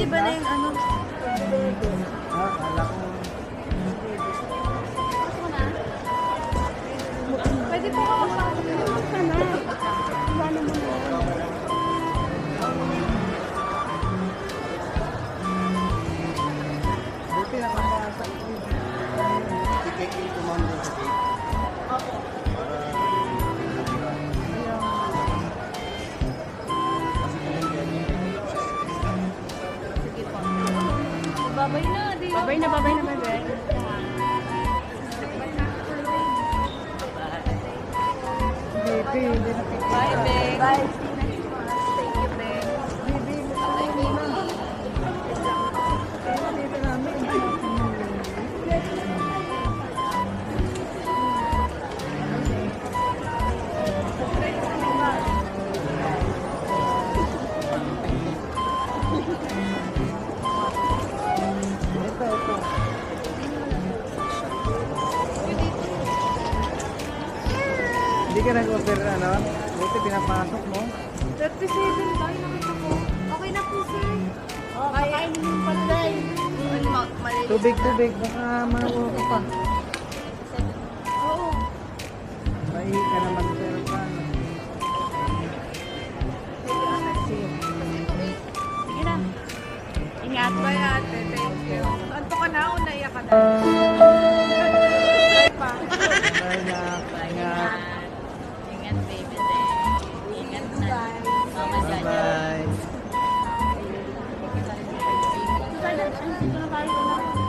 iba na yung ano. Ah, kala ko. Pwede po ako sa Buti nakapasa. Ticket yung tumanda sa gate. Babay na, di Babay na, babay na, babay. Baby, Bye, Beng. Bye. Hindi ka nag-order ano? Buti pinapasok mo. 37 tayo nakita ko. Okay na po, sir. Oh, kakainin yung palay. Ano, ma- maliit. Tubig, tubig. Baka mawa ka pa. Oo. Maihi ka naman na. Ingat. Bye, ate. Thank you. Anto ka na o naiyak ka na? Saya juga.